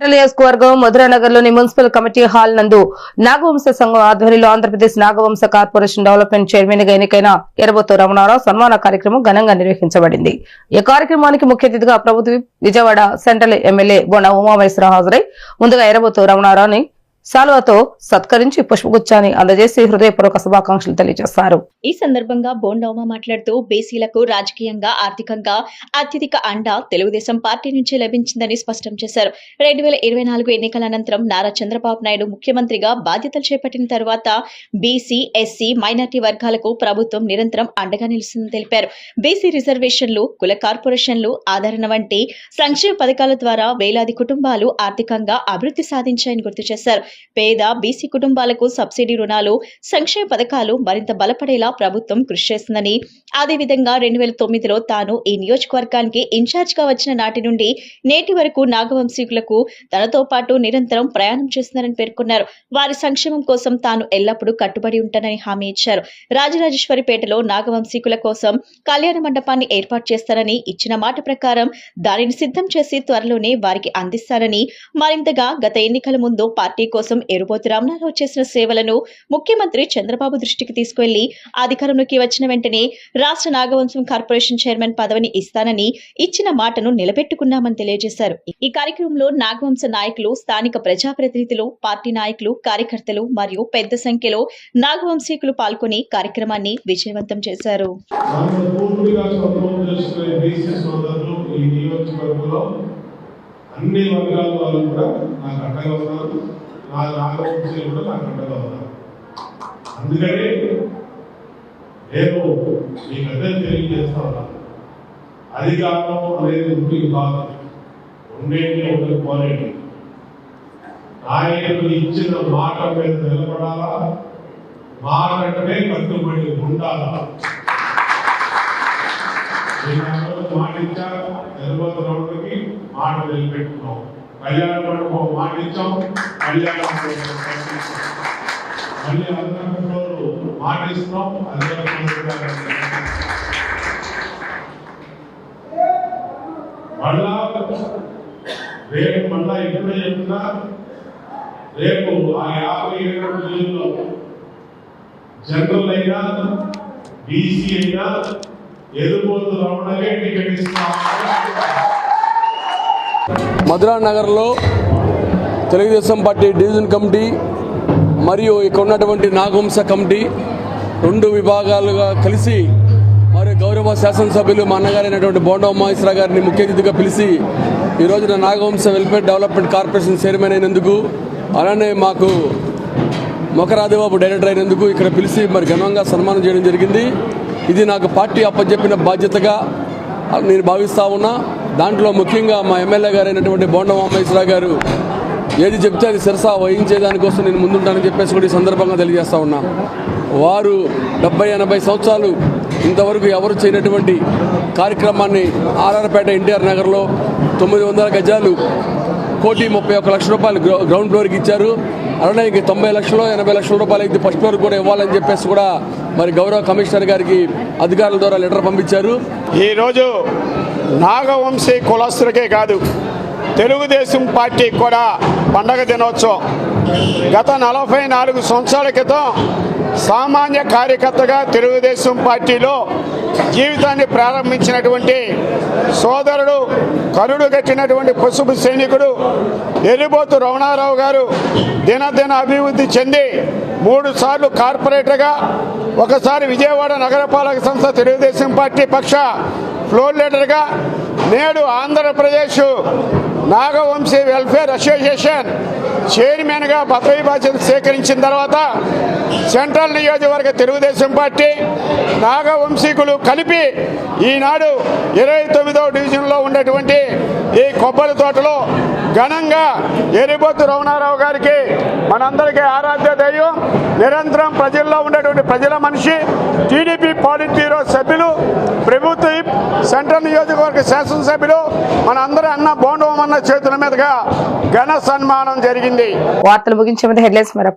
Central నియోజకవర్గం మధురానగర్లోని municipal committee hall నందు నాగవంశ సంఘం ఆధ్వర్యంలో ఆంధ్రప్రదేశ్ నాగవంశ కార్పొరేషన్ డెవలప్మెంట్ చైర్మన్గా ఎన్నికైన ఎరబోతు రమణారావు సన్మాన కార్యక్రమం ఘనంగా నిర్వహించబడింది. ఈ కార్యక్రమానికి ముఖ్య అతిథిగా ప్రభుత్వ విజయవాడ సెంట్రల్ ఎమ్మెల్యే బొన ఉమామేశ్వర హాజరై ముందుగా ఎరబోతు రమణారావుని శాలువాతో సత్కరించి పుష్పగుచ్చాన్ని అందజేసి హృదయపూర్వక శుభాకాంక్షలు తెలియజేశారు. ఈ సందర్భంగా బోండౌమ మాట్లాడుతూ బీసీలకు రాజకీయంగా ఆర్థికంగా అత్యధిక అండ తెలుగుదేశం పార్టీ నుంచి లభించిందని స్పష్టం చేశారు. రెండు వేల ఇరవై నాలుగు ఎన్నికల అనంతరం నారా చంద్రబాబు నాయుడు ముఖ్యమంత్రిగా బాధ్యతలు చేపట్టిన తర్వాత బీసీ ఎస్సీ మైనార్టీ వర్గాలకు ప్రభుత్వం నిరంతరం అండగా నిలిచిందని తెలిపారు. బీసీ రిజర్వేషన్లు కుల కార్పొరేషన్లు ఆదరణ వంటి సంక్షేమ పథకాల ద్వారా వేలాది కుటుంబాలు ఆర్థికంగా అభివృద్ధి సాధించాయని గుర్తు చేశారు. పేద బీసీ కుటుంబాలకు సబ్సిడీ రుణాలు సంక్షేమ పథకాలు మరింత బలపడేలా ప్రభుత్వం కృషి చేస్తుందని. అదేవిధంగా రెండు వేల తొమ్మిదిలో తాను ఈ నియోజకవర్గానికి ఇన్ఛార్జ్గా వచ్చిన నాటి నుండి నేటి వరకు నాగవంశీకులకు తనతో పాటు నిరంతరం ప్రయాణం చేస్తున్నారని పేర్కొన్నారు. వారి సంక్షేమం కోసం తాను ఎల్లప్పుడూ కట్టుబడి ఉంటానని హామీ ఇచ్చారు. రాజరాజేశ్వరిపేటలో నాగవంశీకుల కోసం కళ్యాణ మండపాన్ని ఏర్పాటు చేస్తారని ఇచ్చిన మాట ప్రకారం దానిని సిద్ధం చేసి త్వరలోనే వారికి అందిస్తారని. మరింతగా గత ఎన్నికల ముందు పార్టీ కోసం ఎరుబోతు రామనారావు చేసిన సేవలను ముఖ్యమంత్రి చంద్రబాబు దృష్టికి తీసుకువెళ్ళి అధికారంలోకి వచ్చిన వెంటనే రాష్ట్ర నాగవంశం కార్పొరేషన్ చైర్మన్ పదవిని ఇస్తానని ఇచ్చిన మాటను నిలబెట్టుకున్నామని తెలియజేశారు. ఈ కార్యక్రమంలో నాగవంశ నాయకులు స్థానిక ప్రజాప్రతినిధులు పార్టీ నాయకులు కార్యకర్తలు మరియు పెద్ద సంఖ్యలో నాగవంశీకులు పాల్గొని కార్యక్రమాన్ని విజయవంతం చేశారు. అన్ని వర్గాల వాళ్ళు కూడా నాకు అండగా ఉన్నారు. నా నాగవంశీయులు కూడా నాకు అండగా ఉన్నారు అందుకని నేను మీకు అదే తెలియజేస్తా ఉన్నాను అధికారం అనేది ఉంటుంది కాదు. ఉండేది ఉండకపోలేదు నాయకులు ఇచ్చిన మాట మీద నిలబడాలా? మాటమే కట్టుబడి ఉండాలా మాట ఇచ్చా తిరుపతి మాట నిలబెట్టుకున్నాం. కళ్యాణ మండపం మాట ఇచ్చాం కళ్యాణ మళ్ళీ అదనపు మాట ఇస్తున్నాం మళ్ళా రేపు మళ్ళా ఇప్పుడే చెప్తున్నా రేపు ఆ యాభై ఏడు రోజుల్లో జనరల్ అయినా బీసీ అయినా ఎదుర్కొంటూ రమణకే టికెట్ ఇస్తాం. మధురా నగర్లో తెలుగుదేశం పార్టీ డివిజన్ కమిటీ మరియు ఇక్కడ ఉన్నటువంటి నాగవంశ కమిటీ రెండు విభాగాలుగా కలిసి మరి గౌరవ శాసనసభ్యులు మా అన్నగారైనటువంటి బోండా ఉమాయిశ్వర గారిని ముఖ్య అతిథిగా పిలిచి ఈ రోజున Nagavamsa welfare development corporation chairman అయినందుకు అలానే మాకు మొకరాదిబాబు డైరెక్టర్ అయినందుకు ఇక్కడ పిలిచి మరి ఘనంగా సన్మానం చేయడం జరిగింది. ఇది నాకు పార్టీ అప్పచెప్పిన బాధ్యతగా నేను భావిస్తా ఉన్నా. దాంట్లో ముఖ్యంగా మా ఎమ్మెల్యే గారు అయినటువంటి బోండ గారు ఏది చెప్తే అది సిరసా వహించే దానికోసం నేను ముందుంటానని చెప్పేసి కూడా ఈ సందర్భంగా తెలియజేస్తా ఉన్నా. వారు డెబ్బై ఎనభై సంవత్సరాలు ఇంతవరకు ఎవరు చేయనటువంటి కార్యక్రమాన్ని ఆర్ఆర్పేట ఎన్టీఆర్ నగర్లో తొమ్మిది వందల గజాలు కోటి ముప్పై ఒక్క లక్ష రూపాయలు గ్రౌండ్ ఫ్లోర్కి ఇచ్చారు. అలానే ఇంక తొంభై లక్షలు ఎనభై లక్షల రూపాయలు అయితే ఫస్ట్ ఫ్లోర్ కూడా ఇవ్వాలని చెప్పేసి కూడా మరి గౌరవ కమిషనర్ గారికి అధికారుల ద్వారా లెటర్ పంపించారు. ఈరోజు నాగవంశీ కులస్తులకే కాదు తెలుగుదేశం పార్టీ కూడా పండగ దినోత్సవం. గత నలభై నాలుగు సంవత్సరాల క్రితం సామాన్య కార్యకర్తగా తెలుగుదేశం పార్టీలో జీవితాన్ని ప్రారంభించినటువంటి సోదరుడు కరుడు కట్టినటువంటి పసుపు సైనికుడు ఎలిబోతు రమణారావు గారు దినదిన అభివృద్ధి చెంది మూడు సార్లు కార్పొరేటర్గా ఒకసారి విజయవాడ నగరపాలక సంస్థ తెలుగుదేశం పార్టీ పక్ష ఫ్లోర్ లీడర్గా నేడు ఆంధ్రప్రదేశ్ నాగవంశీ వెల్ఫేర్ అసోసియేషన్ చైర్మన్గా పదవి బాధ్యత స్వీకరించిన తర్వాత సెంట్రల్ నియోజకవర్గ తెలుగుదేశం పార్టీ నాగవంశీకులు కలిపి ఈనాడు ఇరవై తొమ్మిదవ డివిజన్లో ఉన్నటువంటి ఈ కొబ్బరి తోటలో ఘనంగా ఎరిబొత్తు రమణారావు గారికి మనందరికీ ఆరాధ్య దైవం నిరంతరం ప్రజల్లో ఉన్నటువంటి ప్రజల మనిషి టీడీపీ పాలిట్ బ్యూరో సభ్యులు ప్రభుత్వ సెంట్రల్ నియోజకవర్గ శాసనసభ్యులు మన అందరి అన్న బోండవమన్న చేతుల మీదుగా ఘన సన్మానం జరిగింది. వార్తలు ముగించే ముందు హెడ్లైన్స్ మరొక